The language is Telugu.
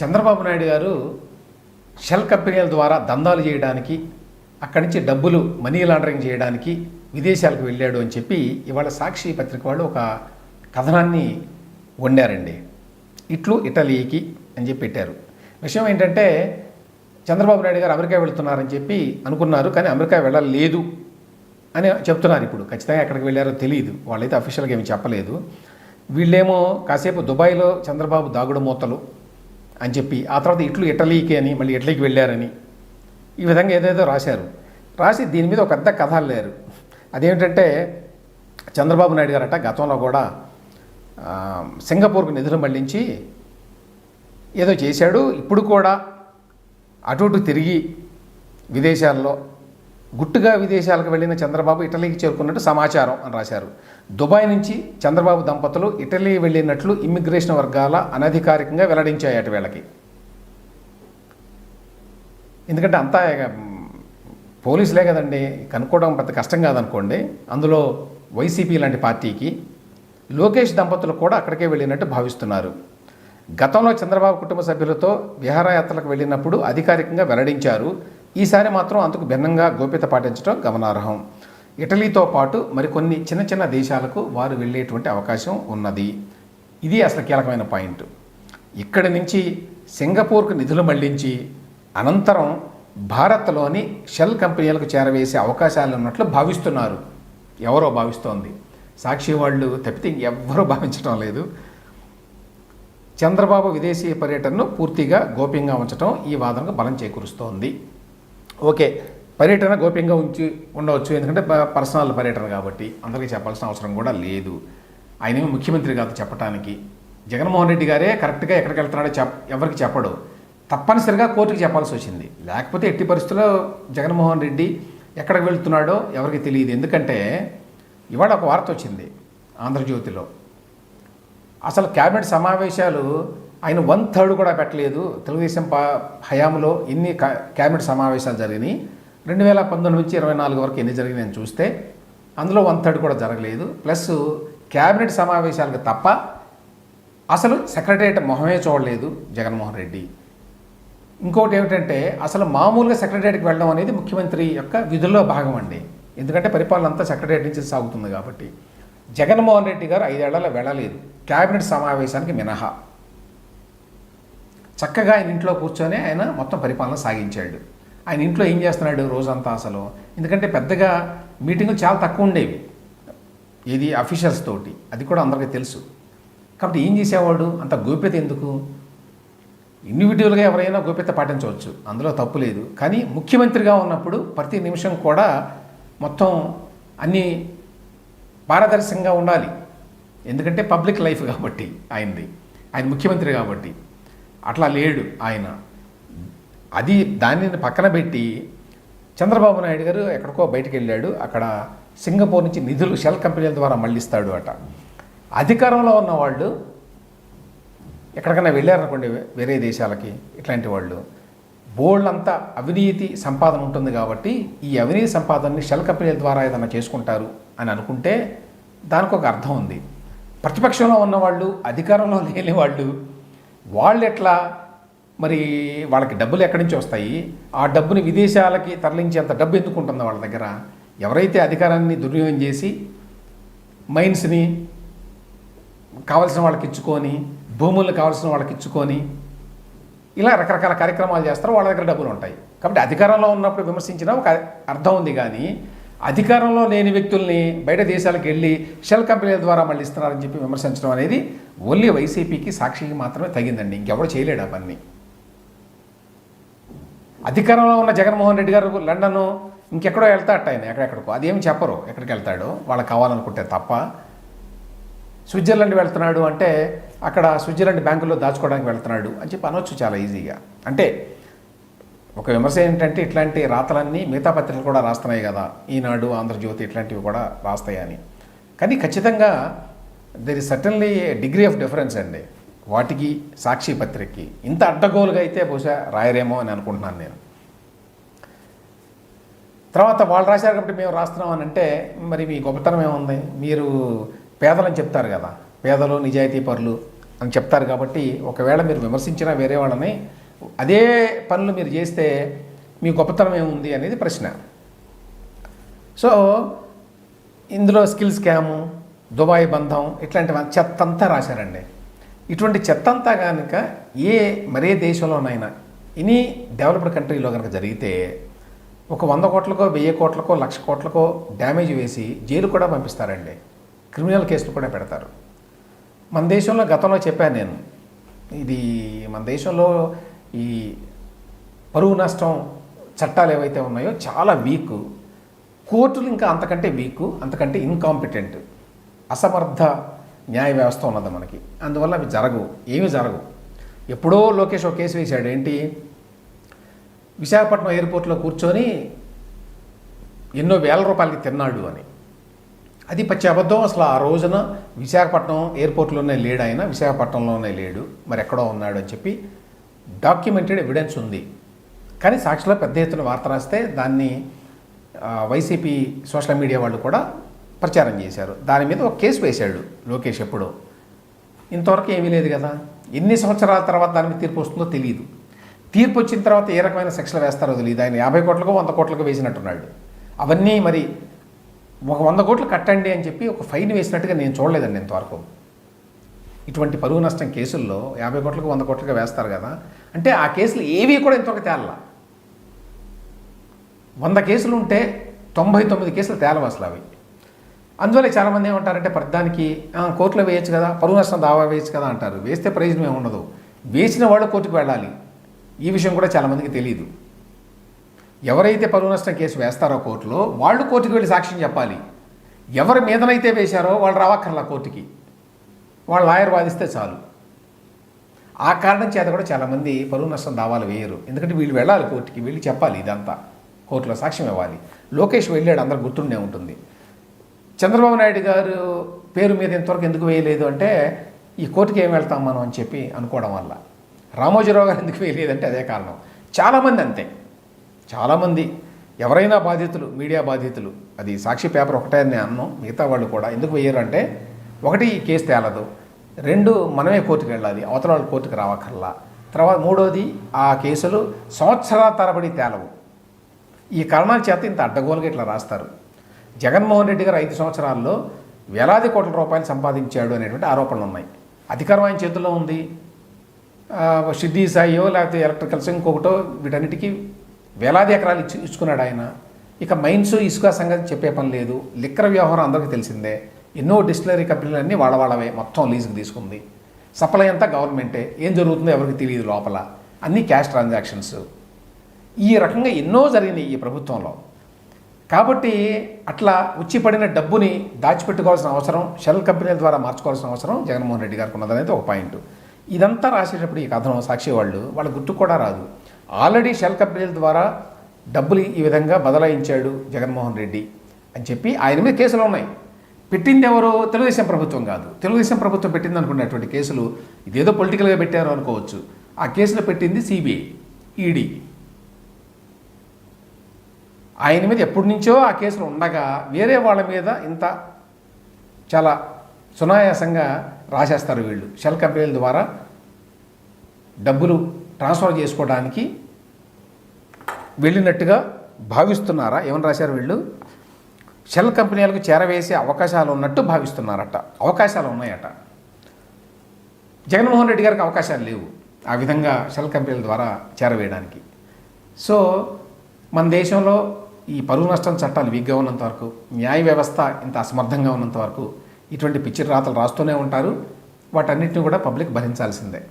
చంద్రబాబు నాయుడు గారు షెల్ కంపెనీల ద్వారా దందాలు చేయడానికి అక్కడి నుంచి డబ్బులు మనీ లాండరింగ్ చేయడానికి విదేశాలకు వెళ్ళాడు అని చెప్పి ఇవాళ సాక్షి పత్రిక వాళ్ళు ఒక కథనాన్ని వండారండి. ఇట్లు ఇటలీకి అని చెప్పి పెట్టారు. విషయం ఏంటంటే చంద్రబాబు నాయుడు గారు అమెరికా వెళుతున్నారని చెప్పి అనుకున్నారు కానీ అమెరికా వెళ్ళలేదు అని చెప్తున్నారు ఇప్పుడు. ఖచ్చితంగా ఎక్కడికి వెళ్ళారో తెలియదు వాళ్ళైతే అఫీషియల్గా ఏమి చెప్పలేదు. వీళ్ళేమో కాసేపు దుబాయ్లో చంద్రబాబు దాగుడు మూతలు అని చెప్పి ఆ తర్వాత ఇట్లు ఇటలీకి అని మళ్ళీ ఇటలీకి వెళ్ళారని. ఈ విధంగా ఏదేదో రాశారు. రాసి దీని మీద ఒక పెద్ద కథ లేరు అదేమిటంటే చంద్రబాబు నాయుడు గారట గతంలో కూడా సింగపూర్కు నిధులు మళ్ళించి ఏదో చేశాడు. ఇప్పుడు కూడా అటు ఇటు తిరిగి విదేశాల్లో గుట్టుగా విదేశాలకు వెళ్ళిన చంద్రబాబు ఇటలీకి చేరుకున్నట్టు సమాచారం అని రాశారు. దుబాయ్ నుంచి చంద్రబాబు దంపతులు ఇటలీ వెళ్ళినట్లు ఇమ్మిగ్రేషన్ వర్గాల అనధికారికంగా వెల్లడించాయి అటు వీళ్ళకి. ఎందుకంటే అంతా పోలీసులే కదండి కనుక్కోవడం పెద్ద కష్టం కాదనుకోండి. అందులో వైసీపీ లాంటి పార్టీకి లోకేష్ దంపతులు కూడా అక్కడికే వెళ్ళినట్టు భావిస్తున్నారు. గతంలో చంద్రబాబు కుటుంబ సభ్యులతో విహారయాత్రలకు వెళ్ళినప్పుడు అధికారికంగా వెల్లడించారు. ఈసారి మాత్రం అందుకు భిన్నంగా గోప్యత పాటించడం గమనార్హం. ఇటలీతో పాటు మరికొన్ని చిన్న చిన్న దేశాలకు వారు వెళ్ళేటువంటి అవకాశం ఉన్నది. ఇది అసలు కీలకమైన పాయింట్. ఇక్కడి నుంచి సింగపూర్కు నిధులు మళ్ళించి అనంతరం భారత్లోని షెల్ కంపెనీలకు చేరవేసే అవకాశాలు ఉన్నట్లు భావిస్తున్నారు. ఎవరో భావిస్తోంది. సాక్షి వాళ్ళు తప్పితే ఎవ్వరూ భావించడం లేదు. చంద్రబాబు విదేశీ పర్యటనను పూర్తిగా గోప్యంగా ఉంచడం ఈ వాదనకు బలం చేకూరుస్తోంది. ఓకే. పర్యటన గోప్యంగా ఉంచి ఉండవచ్చు. ఎందుకంటే ప- పర్సనల్ పర్యటన కాబట్టి అందరికీ చెప్పాల్సిన అవసరం కూడా లేదు. ఆయన ముఖ్యమంత్రి కాదు చెప్పడానికి జగన్మోహన్ రెడ్డి గారే కరెక్ట్గా ఎక్కడికి వెళ్తున్నాడో చెప్ ఎవరికి చెప్పడు. తప్పనిసరిగా కోర్టుకి చెప్పాల్సి వచ్చింది. లేకపోతే ఎట్టి పరిస్థితుల్లో జగన్మోహన్ రెడ్డి ఎక్కడికి వెళ్తున్నాడో ఎవరికి తెలియదు. ఎందుకంటే ఇవాళ ఒక వార్త వచ్చింది ఆంధ్రజ్యోతిలో. అసలు క్యాబినెట్ సమావేశాలు ఆయన వన్ థర్డ్ కూడా పెట్టలేదు. తెలుగుదేశం పా హయాంలో ఇన్ని క్యాబినెట్ సమావేశాలు జరిగినాయి? రెండు వేల పంతొమ్మిది నుంచి ఇరవై నాలుగు వరకు ఎన్ని జరిగినాయి అని చూస్తే అందులో వన్ థర్డ్ కూడా జరగలేదు. ప్లస్ క్యాబినెట్ సమావేశాలకు తప్ప అసలు సెక్రటరియట్ మొహమే చూడలేదు జగన్మోహన్ రెడ్డి. ఇంకోటి ఏమిటంటే అసలు మామూలుగా సెక్రటరియట్కి వెళ్ళడం అనేది ముఖ్యమంత్రి యొక్క విధుల్లో భాగం అండి. ఎందుకంటే పరిపాలన అంతా సెక్రటరియట్ నుంచి సాగుతుంది కాబట్టి. జగన్మోహన్ రెడ్డి గారు ఐదేళ్ళలో వెళ్ళలేదు. క్యాబినెట్ సమావేశానికి మినహా. చక్కగా ఆయన ఇంట్లో కూర్చొని ఆయన మొత్తం పరిపాలన సాగించాడు. ఆయన ఇంట్లో ఏం చేస్తున్నాడు రోజంతా అసలు? ఎందుకంటే పెద్దగా మీటింగులు చాలా తక్కువ ఉండేవి. ఇది అఫీషియల్స్ తోటి. అది కూడా అందరికీ తెలుసు. కాబట్టి ఏం చేసేవాడు? అంత గోప్యత ఎందుకు? ఇండివిజువల్గా ఎవరైనా గోప్యత పాటించవచ్చు. అందులో తప్పు లేదు. కానీ ముఖ్యమంత్రిగా ఉన్నప్పుడు ప్రతి నిమిషం కూడా మొత్తం అన్నీ పారదర్శకంగా ఉండాలి. ఎందుకంటే పబ్లిక్ లైఫ్ కాబట్టి ఆయనది. ఆయన ముఖ్యమంత్రి కాబట్టి. అట్లా లేడు ఆయన. అది దానిని పక్కన పెట్టి చంద్రబాబు నాయుడు గారు ఎక్కడికో బయటకు వెళ్ళాడు అక్కడ సింగపూర్ నుంచి నిధులు షెల్ కంపెనీల ద్వారా మళ్ళిస్తాడు అట. అధికారంలో ఉన్న వాళ్ళు ఎక్కడికైనా వెళ్ళారనుకోండి వేరే దేశాలకి ఇట్లాంటి వాళ్ళు. బోల్డంతా అవినీతి సంపాదన ఉంటుంది కాబట్టి ఈ అవినీతి సంపాదనని షెల్ కంపెనీల ద్వారా ఏదైనా చేసుకుంటారు అని అనుకుంటే దానికి ఒక అర్థం ఉంది. ప్రతిపక్షంలో ఉన్నవాళ్ళు అధికారంలో లేని వాళ్ళు వాళ్ళు ఎట్లా మరి వాళ్ళకి డబ్బులు ఎక్కడి నుంచి వస్తాయి? ఆ డబ్బుని విదేశాలకి తరలించేంత డబ్బు ఎందుకు ఉంటుంది వాళ్ళ దగ్గర? ఎవరైతే అధికారాన్ని దుర్వినియోగం చేసి మైన్స్ని కావాల్సిన వాళ్ళకి ఇచ్చుకొని భూములను కావాల్సిన వాళ్ళకి ఇచ్చుకొని ఇలా రకరకాల కార్యక్రమాలు చేస్తారో. వాళ్ళ దగ్గర డబ్బులు ఉంటాయి. కాబట్టి అధికారంలో ఉన్నప్పుడు విమర్శించిన ఒక అర్థం ఉంది కానీ అధికారంలో లేని వ్యక్తుల్ని బయట దేశాలకు వెళ్ళి షెల్ కంపెనీల ద్వారా మళ్ళీ ఇస్తున్నారని చెప్పి విమర్శించడం అనేది ఓన్లీ వైసీపీకి సాక్షికి మాత్రమే తగిందండి. ఇంకెవరు చేయలేడు ఆ పని అధికారంలో ఉన్న జగన్మోహన్ రెడ్డి గారు లండన్ ఇంకెక్కడో వెళ్తాడట ఆయన ఎక్కడెక్కడికో. అదేమి చెప్పరు ఎక్కడికి వెళ్తాడో వాళ్ళకి కావాలనుకుంటే తప్ప. స్విట్జర్లాండ్ వెళ్తున్నాడు అంటే అక్కడ స్విట్జర్లాండ్ బ్యాంకులో దాచుకోవడానికి వెళ్తున్నాడు అని చెప్పి అనొచ్చు చాలా ఈజీగా. అంటే ఒక విమర్శ ఏంటంటే ఇట్లాంటి రాతలన్నీ మిగతా పత్రికలు కూడా రాస్తున్నాయి కదా. ఈనాడు ఆంధ్రజ్యోతి ఇట్లాంటివి కూడా రాస్తాయని. కానీ ఖచ్చితంగా there is certainly degree of difference అండి. వాటికి సాక్షి పత్రికకి. ఇంత అడ్డగోలుగా అయితే బహుశా రాయరేమో అని అనుకుంటున్నాను నేను. తర్వాత వాళ్ళు రాశారు కాబట్టి మేము రాస్తున్నాం అని అంటే మరి మీ గొప్పతనం ఏముంది? మీరు పేదలని చెప్తారు కదా. పేదలు నిజాయితీ పరులు అని చెప్తారు కాబట్టి ఒకవేళ మీరు విమర్శించినా వేరే వాళ్ళని అదే పనులు మీరు చేస్తే మీ గొప్పతనం ఏముంది అనేది ప్రశ్న. సో ఇందులో స్కిల్ స్కాము దుబాయ్ బంధం ఇట్లాంటి చెత్త అంతా రాశారండి. ఇటువంటి చెత్త అంతా కనుక ఏ మరే దేశంలోనైనా ఎనీ డెవలప్డ్ కంట్రీలో కనుక జరిగితే ఒక వంద కోట్లకో వెయ్యి కోట్లకో లక్ష కోట్లకో డ్యామేజ్ వేసి జైలు కూడా పంపిస్తారండి. క్రిమినల్ కేసులు కూడా పెడతారు. మన దేశంలో గతంలో చెప్పాను నేను. ఇది మన దేశంలో ఈ పరువు నష్టం చట్టాలు ఏవైతే ఉన్నాయో చాలా వీక్ కోర్టులు ఇంకా అంతకంటే వీక్ అంతకంటే ఇన్కాంపిటెంట్ అసమర్థ న్యాయ వ్యవస్థ ఉన్నది మనకి. అందువల్ల అవి జరగవు. ఏమీ జరగవు. ఎప్పుడో లోకేష్ ఒక కేసు వేశాడు. ఏంటి? విశాఖపట్నం ఎయిర్పోర్ట్లో కూర్చొని ఎన్నో వేల రూపాయలకి తిన్నాడు అని. అది పచ్చి అబద్ధం. అసలు ఆ రోజున విశాఖపట్నం ఎయిర్పోర్ట్లోనే లేడు ఆయన. విశాఖపట్నంలోనే లేడు. మరి ఎక్కడో ఉన్నాడు అని చెప్పి డాక్యుమెంటెడ్ ఎవిడెన్స్ ఉంది. కానీ సాక్షిలో పెద్ద ఎత్తున వార్త రాస్తే దాన్ని వైసీపీ సోషల్ మీడియా వాళ్ళు కూడా ప్రచారం చేశారు. దాని మీద ఒక కేసు వేశాడు లోకేష్ ఎప్పుడో. ఇంతవరకు ఏమీ లేదు కదా. ఎన్ని సంవత్సరాల తర్వాత దాని మీద తీర్పు వస్తుందో తెలియదు తీర్పు వచ్చిన తర్వాత ఏ రకమైన శిక్షలు వేస్తారో తెలియదు ఆయన యాభై కోట్లకు వంద కోట్లకు వేసినట్టున్నాడు. అవన్నీ మరి ఒక వంద కోట్లు కట్టండి అని చెప్పి ఒక ఫైన్ వేసినట్టుగా నేను చూడలేదండి ఇంతవరకు. ఇటువంటి పరువు నష్టం కేసుల్లో యాభై కోట్లకు వంద కోట్లుగా వేస్తారు కదా. అంటే ఆ కేసులు ఏవి కూడా ఇంతవరకు తేల వంద కేసులు ఉంటే తొంభై తొమ్మిది కేసులు తేలవు అసలు అవి. అందువల్ల చాలామంది ఏమంటారంటే ప్రతిదానికి కోర్టులో వేయచ్చు కదా పరువు నష్టం దావా వేయచ్చు కదా అంటారు. వేస్తే ప్రయోజనం ఏముండదు. ఉండదు వేసిన వాళ్ళు కోర్టుకు వెళ్ళాలి. ఈ విషయం కూడా చాలామందికి తెలియదు ఎవరైతే పరువు నష్టం కేసు వేస్తారో కోర్టులో వాళ్ళు కోర్టుకు వెళ్ళి సాక్ష్యం చెప్పాలి. ఎవరి మీదనైతే వేశారో వాళ్ళు రావక్కర్లా కోర్టుకి. వాళ్ళు లాయర్ వాదిస్తే చాలు. ఆ కారణం చేత కూడా చాలామంది పరువు నష్టం దావాలు వేయరు. ఎందుకంటే వీళ్ళు వెళ్ళాలి కోర్టుకి వెళ్ళి చెప్పాలి ఇదంతా. కోర్టులో సాక్ష్యం ఇవ్వాలి. లోకేష్ వెళ్ళాడు అందరు గుర్తుండే ఉంటుంది. చంద్రబాబు నాయుడు గారు పేరు మీద ఇంతవరకు ఎందుకు వేయలేదు అంటే ఈ కోర్టుకి ఏం వెళ్తాం మనం అని చెప్పి అనుకోవడం వల్ల. రామోజీరావు గారు ఎందుకు వేయలేదంటే అదే కారణం. చాలామంది అంతే. చాలామంది ఎవరైనా బాధితులు మీడియా బాధితులు అది సాక్షి పేపర్ ఒకటే అని నేను అన్నాం మిగతా వాళ్ళు కూడా ఎందుకు వేయరు అంటే ఒకటి ఈ కేసు తేలదు. రెండు మనమే కోర్టుకు వెళ్ళాలి. అవతల వాళ్ళు కోర్టుకు రావక్కర్లా. తర్వాత మూడోది ఆ కేసులు సంవత్సరాల తరబడి తేలవు. ఈ కారణాల చేత ఇంత అడ్డగోలుగా ఇట్లా రాస్తారు. జగన్మోహన్ రెడ్డి గారు ఐదు సంవత్సరాల్లో వేలాది కోట్ల రూపాయలు సంపాదించాడు అనేటువంటి ఆరోపణలు ఉన్నాయి. అధికారం ఆయన చేతుల్లో ఉంది. సిద్ధి సాయో లేకపోతే ఎలక్ట్రికల్స్ ఇంకొకటో వీటన్నిటికీ వేలాది ఎకరాలు ఇచ్చు ఇచ్చుకున్నాడు ఆయన. ఇక మైన్స్ ఇసుక సంగతి చెప్పే పని లేదు. లిక్కర వ్యవహారం అందరికీ తెలిసిందే. ఎన్నో డిస్టిలరీ కంపెనీలు అన్నీ వాళ్ళ వాళ్ళవే మొత్తం లీజుకు తీసుకుంది. సప్లై అంతా గవర్నమెంటే. ఏం జరుగుతుందో ఎవరికి తెలియదు లోపల. అన్నీ క్యాష్ ట్రాన్సాక్షన్స్. ఈ రకంగా ఎన్నో జరిగినాయి ఈ ప్రభుత్వంలో. కాబట్టి అట్లా ఉచ్చిపడిన డబ్బుని దాచిపెట్టుకోవాల్సిన అవసరం షెల్ కంపెనీల ద్వారా మార్చుకోవాల్సిన అవసరం జగన్మోహన్ రెడ్డి గారికి ఉన్నదనేది ఒక పాయింట్. ఇదంతా రాసేటప్పుడు ఈ కథనం సాక్షి వాళ్ళు వాళ్ళ గుర్తు కూడా రాదు. ఆల్రెడీ షెల్ కంపెనీల ద్వారా డబ్బులు ఈ విధంగా బదలాయించాడు జగన్మోహన్ రెడ్డి అని చెప్పి ఆయన మీద కేసులు ఉన్నాయి. పెట్టింది ఎవరు తెలుగుదేశం ప్రభుత్వం కాదు. తెలుగుదేశం ప్రభుత్వం పెట్టింది అనుకున్నటువంటి కేసులు ఇదేదో పొలిటికల్గా పెట్టారు అనుకోవచ్చు. ఆ కేసులు పెట్టింది సిబిఐ ఈడీ. ఆయన మీద ఎప్పటి నుంచో ఆ కేసులు ఉండగా వేరే వాళ్ళ మీద ఇంత చాలా సునాయాసంగా రాసేస్తారు వీళ్ళు. షెల్ కంపెనీల ద్వారా డబ్బులు ట్రాన్స్ఫర్ చేసుకోవడానికి వెళ్ళినట్టుగా భావిస్తున్నారా? ఏమని రాశారు వీళ్ళు? షెల్ కంపెనీలకు చేరవేసే అవకాశాలు ఉన్నట్టు భావిస్తున్నారట. అవకాశాలు ఉన్నాయట. జగన్మోహన్ రెడ్డి గారికి అవకాశాలు లేవు ఆ విధంగా షెల్ కంపెనీల ద్వారా చేరవేయడానికి. సో మన దేశంలో ఈ పరువు నష్టం చట్టాలు వీక్గా ఉన్నంత వరకు న్యాయ వ్యవస్థ ఇంత అసమర్థంగా ఉన్నంత వరకు ఇటువంటి పిచ్చి రాతలు రాస్తూనే ఉంటారు. వాటన్నిటిని కూడా పబ్లిక్ భరించాల్సిందే.